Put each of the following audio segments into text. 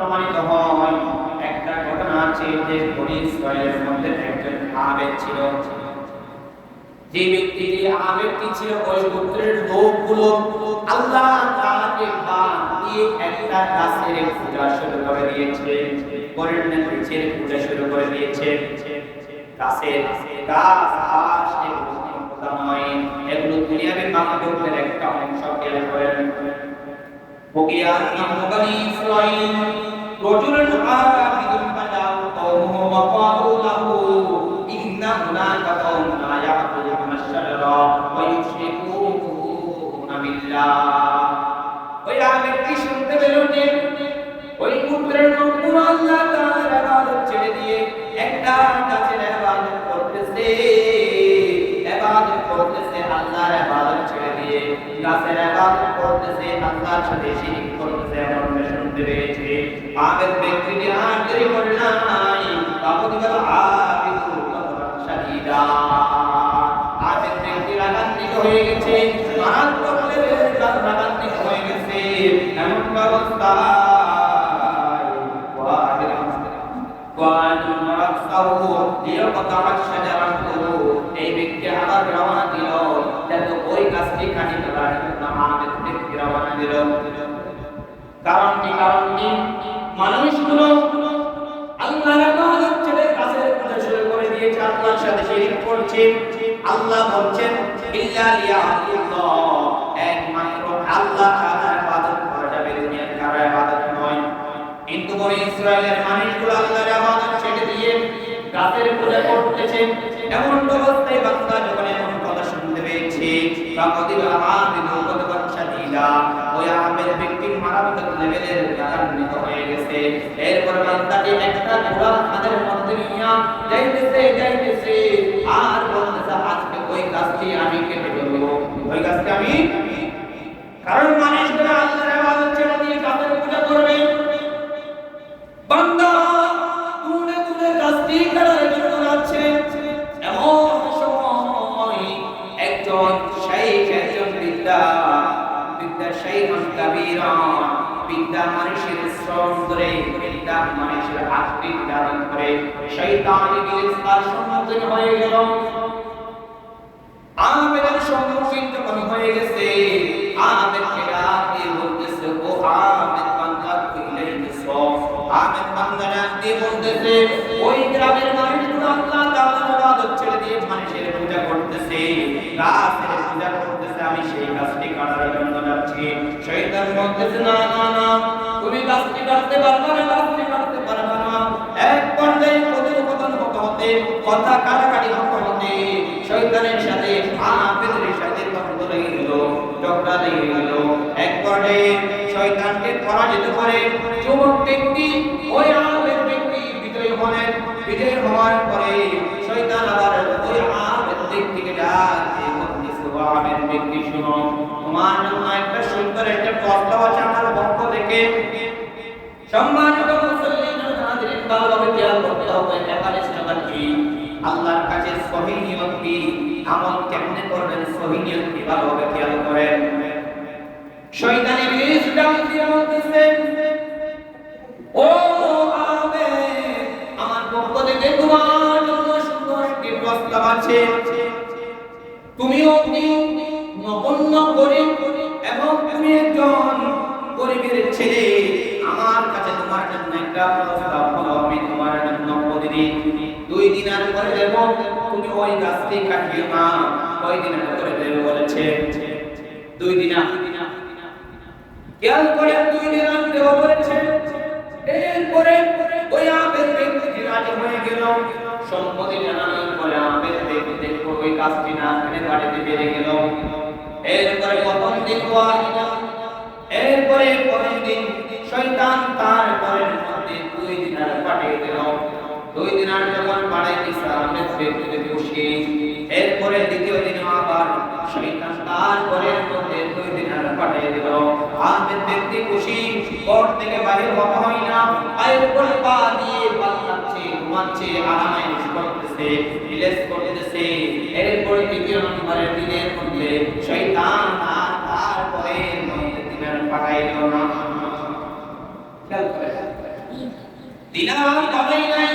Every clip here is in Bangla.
প্রমাণিত হয়। একটা ঘটনা আছে, যে বনি ইসরায়েলের মধ্যে একজন আবেদ ছিল। যে ব্যক্তিটি আবেদটি ছিল, ওই গোত্রের লোকগুলো আল্লাহ তাআলাকে বাদ দিয়ে একটা গাছের পূজা শুরু করে দিয়েছে। পরের নিচের পূজা শুরু করে দিয়েছে। গাছের গাছ আশ এগুলো নয়। এগুলো দুনিয়াবি মাহদুদের একটা অংশ, খেয়াল করেন। وقيا من بني إسرائيل رجل عابد فجاءه قومه وقالوا له إن هناك قوم لا يعبدون الشجر ويشركون بالله করতেছে আল্লাহর ইবাদত ছেড়ে দিয়ে। গাছের ইবাদত করতেছে আল্লাহর সাথে শিরক করতেছে এমনটা শুনতে পেয়েছে। আবেদ ব্যক্তিটি আর দেরি করে নাই বাবুদি বলে আবিদু শাদীদা আবেদ ব্যক্তি রাগান্বিত হয়ে গেছে, মারাত্মক লেভেলের রাগান্বিত হয়ে গেছে। এমন ব্যবস্থা এই ব্যক্তি আবার রওনা ওই গাছটি কাটি ফেলার জন্য আবেদ ব্যক্তি রওনা দিল কারণটি কারণটি মানুষগুলো আল্লাহর ইবাদত ছেড়ে গাছের পূজা শুরু করে দিয়েছে আল্লাহর সাথে শিরক করছে আল্লাহ বলছেন ইল্লা লিয়াহুল্লাহ একমাত্র আল্লাহ তাআলার ইবাদত করা যাবে দুনিয়ার কারও ইবাদত নয় কিন্তু বনি ইসরায়েলের মানুষগুলো আল্লাহর ইবাদত ছেড়ে দিয়ে গাছের পূজা করতেছে এমন অবস্থায় এরপর একটা ঘোড়া হাতের মধ্যে নিয়ে যাইতেছে যাইতেছে। আর বলতেছে, আজকে ওই গাছটি আমি কেটে ফেলব। ওই গাছটি আমি কারণ মানুষগুলো আল্লাহর ইবাদত ছেড়ে দিয়ে গাছের পূজা করবে, বান্দা দূরে দূরে গাছটি কাটার জন্য যাচ্ছে। এমন সময় একজন শাইখ, একজন বিদ্যা বিদ্যা শাইখুন কাবীরা বিদ্যা মানুষের শ্রম বিদ্যা মানুষের আকৃতি ধারণ করে শয়তান ইবলিস তার সম্মুখীন হয়ে গেল। আবেদের সম্মুখীন যখন হয়ে গেছে আবেদকে ডাক দিয়ে বলতেছে, ও আবেদ বান্দা কইলেই দিছো আবেদ বান্দা দিয়ে বলতেছে, ওই গ্রামের মানুষগুলো আল্লাহ তাআলার ইবাদত ছেড়ে দিয়ে মানুষের পূজা করতেছে। গাছের পূজা করতেছে, আমি সেই গাছটি কাটার জন্য যাচ্ছি। শয়তান বলতেছে, না না না কথা কাটাকাটি হতে হতে শয়তানের সাথে আবেদের সাথে দ্বন্দ্ব লেগে গেল ঝগড়া লেগে গেল। এক পর্যায়ে শয়তানকে পরাজিত করে যুবক ব্যক্তি ওই আবেদ ব্যক্তি বিজয়ী হলেন। বিজয়ী হওয়ার পরে শয়তান আবার ওই আবেদ ব্যক্তিকে ডাকে বলতেছে, "ও আবেদ ব্যক্তি শুনো তোমার জন্য একটা সুন্দর একটা প্রস্তাব আছে আমার পক্ষ থেকে। সম্মানিত মুসলিম হাজিরিন ভালোভাবে খেয়াল করতে হবে এখানে স্লোগান কি? আল্লাহর কাছে সহি নিয়ত কি? আমল কেমনে করবেন? সহি নিয়ত কি ভালোভাবে খেয়াল করেন? শয়তান ইবলিস ডাক দিয়ে বলতেছে, ও আবে আমার পক্ষ থেকে তোমার জন্য সুন্দর প্রস্তাব আছে। তুমি অগ্নি নগণ্য গরিব এবং তুমি একজন গরিবের ছেলে। আমার কাছে তোমার জন্য একটা প্রস্তাব হলো, আমি তোমার জন্য প্রতিদিন দুই দিনের পরে দেব, তুমি ওই গাছটি কাটিও না ওই দিনের পরে দেব বলেছে। দুই দিনা। খেয়াল করে দুই দিন আর দেব বলেছে। এরপরে ওই আবেদ ব্যক্তি রাজি হয়ে গেল, সম্পত্তি জানানোর পরে আবেদ ব্যক্তি দেখো ওই কাজটি না করে বাড়িতে বেড়ে গেল। এরপরে দিন ওয়াহিদা এরপরে প্রথম দিন শয়তান তার ঘরের মধ্যে দুই দিনার পাঠিয়ে দিল দুই দিনার যখন পাঠাই দিছে আবেদ ব্যক্তিকে খুশি এরপরে দ্বিতীয় দিন আবার শয়তান তার ঘরের মধ্যে দুই দিনার পাঠিয়ে দিল। আবেদ ব্যক্তি খুশি, ঘর থেকে বাইরে হওয়া হয় না। পায়ের উপরে পা দিয়ে পাল্লাচ্ছে, ঘুমাচ্ছে, আরামায় করতেছে রিলেক্স করতেছে। এরপরে তৃতীয় নম্বরের দিনের মধ্যে শয়তান আর তারপরে দিনের পাঠাইল না। খেয়াল করে দিনার পাবেই নাই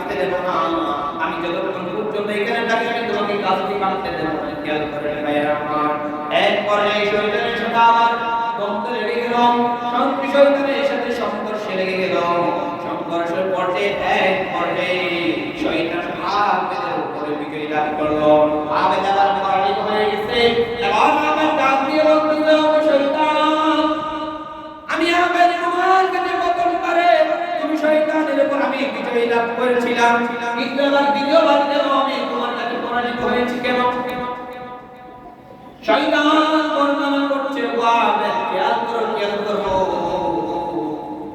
গাছটি দেবো না আমি যতক্ষণ পর্যন্ত এখানে থাকি আমি তোমাকে গাছটি কাটতে দেবো না। খেয়াল করে ভাইয়েরা আমার। এক পর্যায়ে শয়তানের সাথে আবার দ্বন্দ্ব লেগে গেল। সঙ্গে শয়তানের সাথে সংঘর্ষে লেগে গেল। সংঘর্ষের পর্যায়ে এক পর্যায়ে শয়তান আবেদের উপরে বিজয় লাভ করল। আবেদ আবার পরাজিত হয়ে গেছে। এবার লাভ করেছিলাম। কিন্তু এবার দ্বিতীয়বার কেন আমি তোমার কাছে পরাজিত হয়েছি কেন?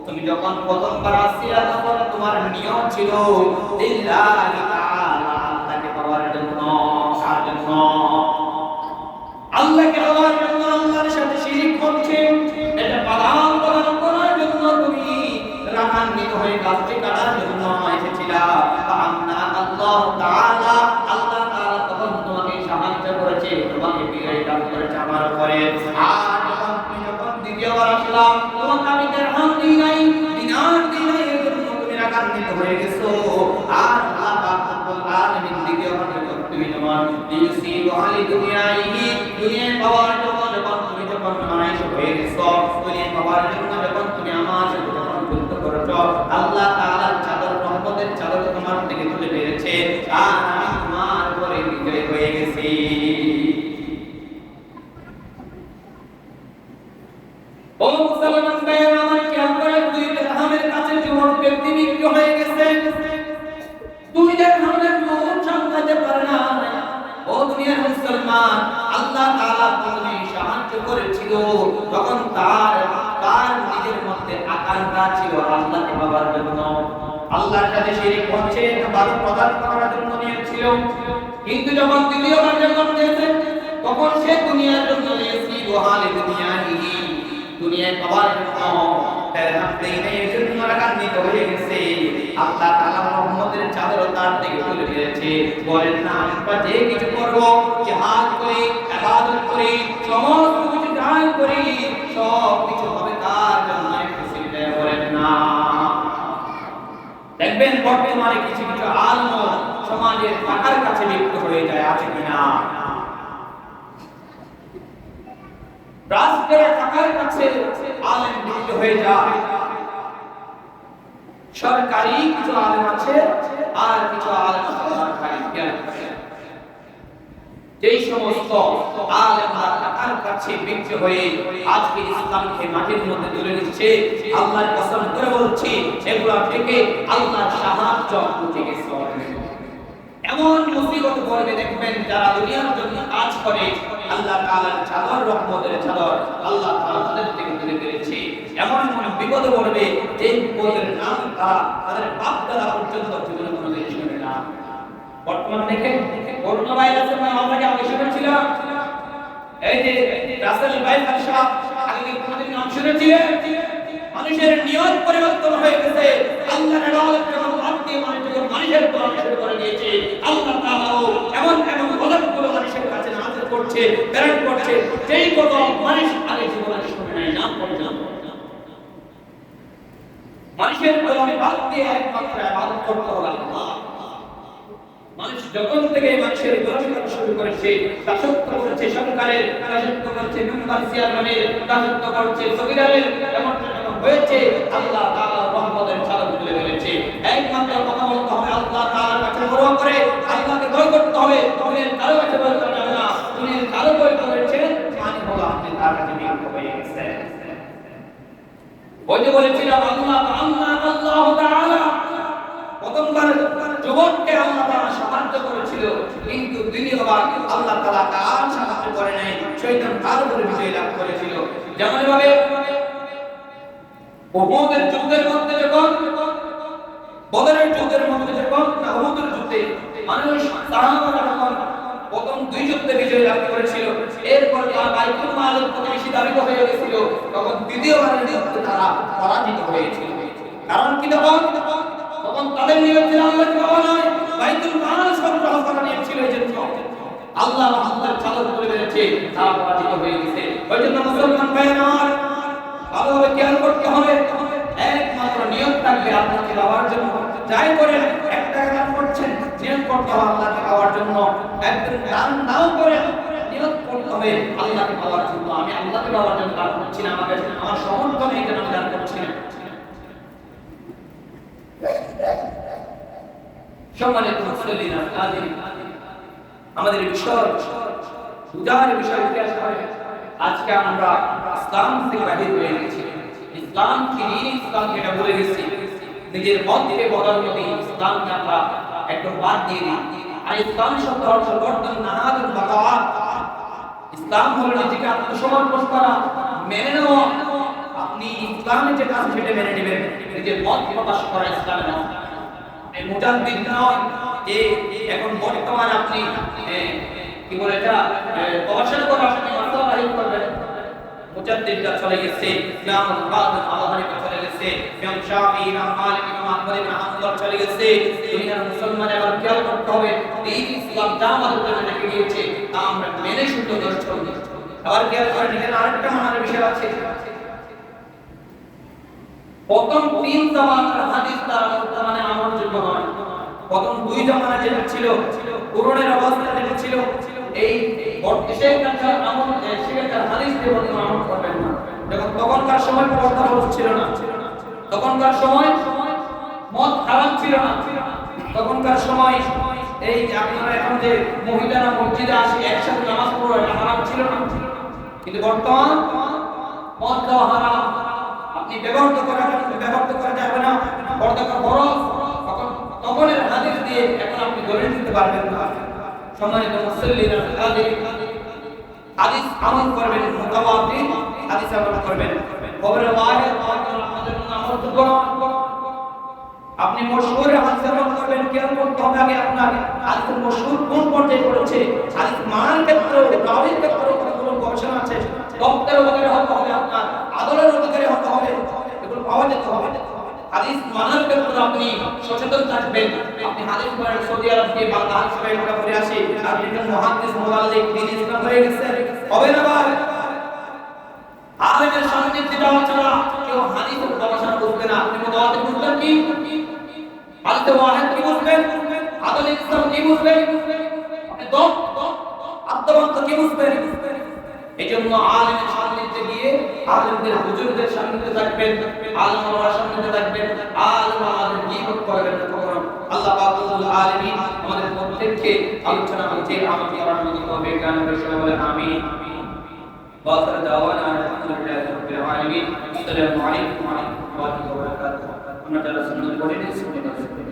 তুমি যখন প্রথমবার আসিয়া তখন তোমার নিয়ম ছিল, লিল্লাহি রাগান্বিত হয়ে গেছো। আর আল্লাহ পাক আলামিন দ্বিতীয়বার যখন তুমি তোমার ইউসিবু আলি দুনিয়াইহি দুনিয়ায় পাওয়ার জন্য যখন তুমি যখন মানুষ হয়ে গেছো, দুনিয়ায় পাওয়ার জন্য যখন তুমি আমার সাথে যখন যুদ্ধ করেছ, আল্লাহ তাআলার চাদর রহমতের চাদর তোমার থেকে তুলে পেরেছে আর আমি তোমার উপরে বিজয় হয়ে গেছি। ও মুসলমান ভাইয়ের মুসলমান আল্লাহ তাআলা তুমি সাহায্য করেছিল, তখন তার তার নিজের মধ্যে আকাঙ্ক্ষা ছিল আল্লাহকে পাবার জন্য আল্লাহর সাথে শিরিক করছে এটা ভালো প্রদান করার জন্য নিয়েছিল কিন্তু যখন দ্বিতীয়বার যখন দিয়েছে তখন সে দুনিয়ার জন্য নিয়েছি ওহালে দুনিয়াহি দুনিয়ায় পাওয়ার জন্য দেড়হাম দেই নাই এর জন্য রাগান্বিত হয়ে গেছে। আল্লাহ তাআলা মুহাম্মদের চাদর তার থেকে তুলে দিয়েছে বলেন, না আমরা যে কিছু করব, জিহাদ করি, ইবাদত করি, সমস্ত কিছু দান করি, সব কিছু হবে তার জন্য খুশি। বলেন, না। দেখবেন, বর্তমানে কিছু কিছু আলম সমাজের টাকার কাছে লিপ্ত হয়ে যায়, আছে কিনা রাষ্ট্রের টাকার কাছে আলেম হয়ে যায়। সরকারি কিছু আলেম আছে, আর কিছু আলেম সমস্ত আলেমরা কাছে বিক্রি হয়ে আজকে ইসলামকে মাটির মধ্যে তুলে দিচ্ছে আল্লাহর কসম করে বলছি, এগুলা থেকে আল্লাহর সাহায্য উঠে গেছে। এমন মুসিবত পড়বে দেখবেন যারা দুনিয়ার জন্য কাজ করে আল্লাহ তাআলার চাদর, রহমতের চাদর আল্লাহ তাআলা তাদের থেকে এমন এমন বিপদে পড়বে যে বিপদের নাম তাদের বাপ দাদা পর্যন্ত জীবনে কোনোদিন শুনে না বর্তমান দেখেন করোনা ভাইরাসের নাম আমরা কি আগে এই যে রাসেল ভাইরাস সাহেব আগে নাম শুনেছিলেন? মানুষের নিয়ত পরিবর্তন হয়ে গেছে। আল্লাহর রহমত যখন বাদ দিয়ে মানুষ যখন মানুষের করে দিয়েছে, আল্লাহ তাআলাও এমন এমন গজবগুলো মানুষের কাছে নাযিল করছে, প্রেরণ করছে, যেই গজব মানুষ আগে জীবনে শুনে নাই নাম পর্যন্ত মানুষের কোরআন বাদ দিয়ে একমাত্র ইবাদত করতে হবে আল্লাহ। মানুষ যখন থেকে মানুষের করা শুরু করেছে, দাসত্ব করেছে সরকারের, দাসত্ব করছে মেম্বার চেয়ারম্যানের, দাসত্ব করছে সগিরারের এমনটা যখন হয়েছে, আল্লাহ তাআলা রহমতের ছাদর তুলে ফেলেছে। একমাত্র কথা বলতে হবে আল্লাহ তাআলার কাছে বড় করে আল্লাহকে ভয় করতে হবে দুনিয়ার কারও কাছে ভয় করা যাবে না দুনিয়ার কারও ভয় করেছে মানে হলো আপনি তার কাছে বিরক্ত হয়ে গেছেন ওই যে বলেছিলাম আল্লাহ আল্লাহ আল্লাহ তাআলা প্রথমবার যুবককে আল্লাহ তাআলা সাহায্য করেছিল, কিন্তু দ্বিতীয়বার আল্লাহ তাআলা কার সাহায্য করে নাই, শয়তান তার উপরে বিজয় লাভ করেছিল। যেমন ভাবে উহুদের যুদ্ধের মধ্যে যখন, বদরের যুদ্ধের মধ্যে যখন না উহুদের যুদ্ধে মানুষ সাহাবারা যখন প্রথম দুই যুদ্ধে বিজয় লাভ করেছিল। এরপর তারা বাইতুল মালের প্রতিবেশী দাবিত হয়ে গেছিল। তখন দ্বিতীয়বারের যুদ্ধে তারা পরাজিত হয়েছিল। কারণ কি তখন? তখন তাদের নিয়ম ছিল আল্লাহ বাবা নয় বাইতুল মাল সংগ্রহ করা নিয়ম ছিল এই জন্য। আল্লাহ রহমতের চাদর করে দিয়েছে তারা পরাজিত হয়ে গেছে। ওই জন্য মুসলমান ভাইয়ের আমার, ভালোভাবে খেয়াল করতে হবে। একমাত্র নিয়ম থাকবে আপনাকে পাওয়ার জন্য। যাই করেন একটা কাজ করছেন, নিয়ম করতে হবে আল্লাহকে জন্য একদিন দান নাও করে নিয়ত করতে হবে। আল্লাহকে পাওয়ার জন্য। আমি আল্লাহকে পাওয়ার জন্য দান করছি না, আমাকে আমার সমর্থ নেই যেন আমি দান করছি না। সম্মানিত মুসলিম আমাদের বিষয় উদার বিষয় ইতিহাস হয় আজকে আমরা ইসলাম থেকে বাহির হয়ে গেছি। ইসলাম কি? ইসলাম এটা ভুলে গেছি। নিজের মত থেকে বদল করে ইসলামকে আমরা একদম বাদ দিয়ে দিই। আর ইসলাম শব্দ অর্থ বর্তন নানাদুল বাকাওয়াত ইসলাম হলো নিজেকে আত্মসমর্পণ করা, মেনে নেওয়া। আপনি ইসলামে যে কাজ সেটা মেনে নেবেন, নিজের মত প্রকাশ করা ইসলামে নয় মুজাদ্দিদ নয়, যে এখন বর্তমান আপনি কি বলে এটা গবেষণা করে আপনি মাসলা করবেন। মুজাদ্দিদটা চলে গেছে ইমাম হানিফা চলে গেছে ইমাম শাফি ইমাম মালিক ইমাম ইবনে হাম্বল চলে গেছে। দুনিয়ার মুসলমান এবার করতে হবে? ইসলাম তা আমরা মেনে শুদ্ধ দর্শ আবার আরেকটা বিষয় আছে। প্রথম তিন জামানার হাদিস আমার যোগ্য নয়। প্রথম দুই জামানা যেটা ছিল, পুরনের অবস্থা যেটা ছিল, এই সেখানকার আমল সেখানকার তখনকার সময় পর্দা ফরজ ছিল না। তখনকার সময় মদ হারাম ছিল না। তখনকার সময় এই আপনারা এখন যে মহিলারা মসজিদে আসে, একসাথে নামাজ পড়ে হারাম ছিল না। কিন্তু বর্তমান মদ খাওয়া হারাম। আপনি ব্যবহৃত করা ব্যবহৃত করা যাবে না। পর্দা করা তখন তখনের হাদিস দিয়ে এখন আপনি দলিল দিতে পারবেন না। সম্মানিত মুসল্লিরা হাদিস হাদিস আমল করবেন মুতাওয়াতির হাদিস আমল করবেন। খবরের ওয়াহিদ আমাদের আপনি মশহুর হাদিস আমল করবেন কেন করতে আগে আপনার হাদিস মশহুর কোন পর্যায়ে পড়েছে? হাদিস মানার ক্ষেত্রে রাবির ক্ষেত্রে কতগুলো গবেষণা আছে। ডক্টর অধিকারী হতে হবে আপনার, আদলের অধিকারী হতে হবে, এগুলো পাওয়া যেতে হবে। হাদিস মানার ক্ষেত্রে আপনি সচেতন থাকবেন। আপনি হাদিস পড়েন সৌদি আরব গিয়ে বাংলা হাদিস পড়ে আমরা পড়ে আসি। আপনি একজন মুহাদ্দিস মুআল্লিক দিন ইসলাম হয়ে গেছে। হবে না ভাই। আলেমের সান্নিধ্যে যাওয়া ছাড়া কেউ হাদিসের গবেষণা করবে না। আপনি মোতাবাতে বুঝবেন কি? হাদিসে ওয়াহিদ কি বুঝবেন? আদল ইসলাম কি বুঝবেন? আপনি কি বুঝবেন? এই জন্য আলেমের সান্নিধ্যে গিয়ে, আলেমদের হুজুরদের সান্নিধ্যে থাকবেন, আলেম ওলামার সান্নিধ্যে থাকবেন, আলেম আমাদের গীবত করবেন? না আল্লাহ পাকুল আলামিন আমাদের প্রত্যেককে আলোচনা হচ্ছে আমল করার মতো তৌফিক দান করে সবাই বলে আমিন واخر دعوانا ان الحمد لله رب العالمين السلام عليكم ورحمه الله وبركاته আমরা যারা সুন্নাত পড়ে নিয়েছি